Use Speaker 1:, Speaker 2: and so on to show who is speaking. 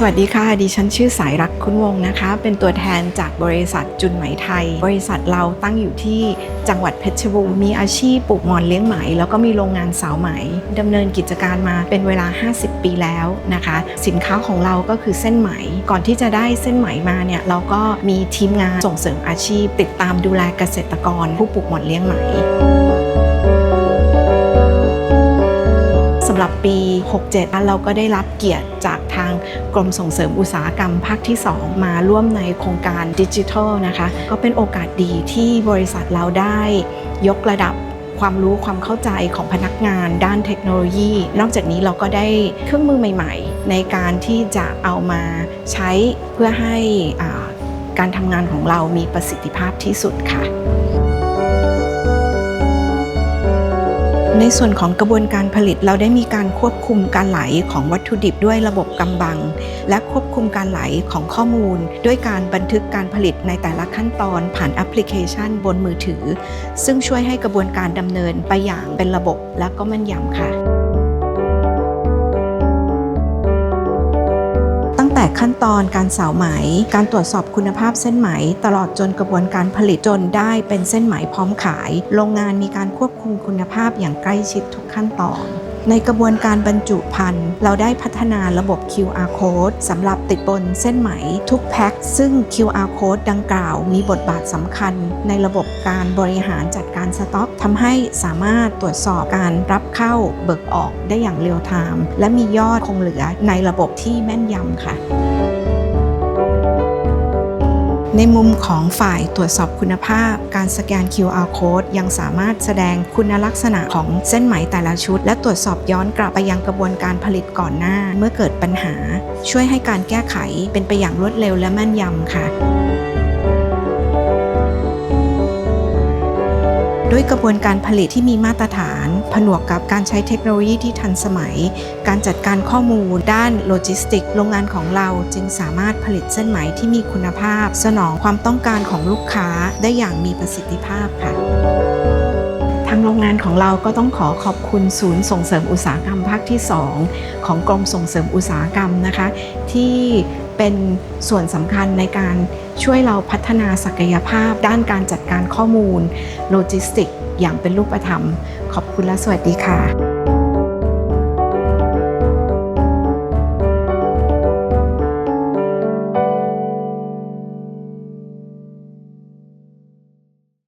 Speaker 1: สวัสดีค่ะ ดิฉันชื่อสายรักคุณวงนะคะ เป็นตัวแทนจากบริษัทจุนไหมไทย บริษัทเราตั้งอยู่ที่จังหวัดเพชรบูรณ์มีอาชีพปลูกมอนเลี้ยงไหม แล้วก็มีโรงงานสาวไหมดำเนินกิจการมาเป็นเวลา 50 ปีแล้วนะคะ สินค้าของเราก็คือเส้นไหม ก่อนที่จะได้เส้นไหมมาเนี่ยเราก็มีทีมงานส่งเสริมอาชีพ ติดตามดูแลเกษตรกร ผู้ปลูกมอนเลี้ยงไหมำหรับปี 67 เราก็ได้รับเกียรติจากทางกรมส่งเสริมอุตสาหกรรมภาคที่ 2 มาร่วมในโครงการดิจิทัลนะคะ ก็เป็นโอกาสดีที่บริษัทเราได้ยกระดับความรู้ความเข้าใจของพนักงานด้านเทคโนโลยี นอกจากนี้เราก็ได้เครื่องมือใหม่ ๆ ในการที่จะเอามาใช้เพื่อให้การทำงานของเรามีประสิทธิภาพที่สุดค่ะ ในส่วนของกระบวนการผลิตเราได้มีการควบคุมการไหลของวัตถุดิบด้วยระบบกำบัง และควบคุมการไหลของข้อมูล ด้วยการบันทึกการผลิตในแต่ละขั้นตอนผ่านแอปพลิเคชันบนมือถือ ซึ่งช่วยให้กระบวนการดำเนินไปอย่างเป็นระบบและก็แม่นยำค่ะ แต่ขั้นตอนการสาวไหม การตรวจสอบคุณภาพเส้นไหม ตลอดจนกระบวนการผลิตจนได้เป็นเส้นไหมพร้อมขาย โรงงานมีการควบคุมคุณภาพอย่างใกล้ชิดทุกขั้นตอน ในกระบวนการบรรจุภัณฑ์ เราได้พัฒนาระบบ QR code สำหรับติดบนเส้นไหมทุกแพ็คซึ่ง QR code ดังกล่าวมีบทบาทสำคัญ ในระบบการบริหารจัดการสต็อกทำให้สามารถตรวจสอบการรับเข้าเบิกออกได้อย่างเรียลไทม์และมียอดคงเหลือในระบบที่แม่นยำค่ะ ในมุมของฝ่ายตรวจสอบคุณภาพ การสแกน QR code ยังสามารถแสดงคุณลักษณะของเส้นไหมแต่ละชุด และตรวจสอบย้อนกลับไปยังกระบวนการผลิตก่อนหน้า เมื่อเกิดปัญหา ช่วยให้การแก้ไขเป็นไปอย่างรวดเร็วและแม่นยำค่ะ ด้วยกระบวนการผลิตที่มีมาตรฐาน ผนวกกับการใช้เทคโนโลยีที่ทันสมัย การจัดการข้อมูล ด้านโลจิสติก โรงงานของเราจึงสามารถผลิตเส้นไหมที่มีคุณภาพ สนองความต้องการของลูกค้าได้อย่างมีประสิทธิภาพค่ะทางโรงงานของเราก็ต้องขอขอบคุณศูนย์ส่งเสริมอุตสาหกรรมภาคที่ 2 ของกรมส่งเสริมอุตสาหกรรมนะคะ ที่เป็นส่วนสำคัญในการ ช่วยเราพัฒนาศักยภาพด้านการจัดการข้อมูล โลจิสติก อย่างเป็นรูปธรรม ขอบคุณและสวัสดีค่ะ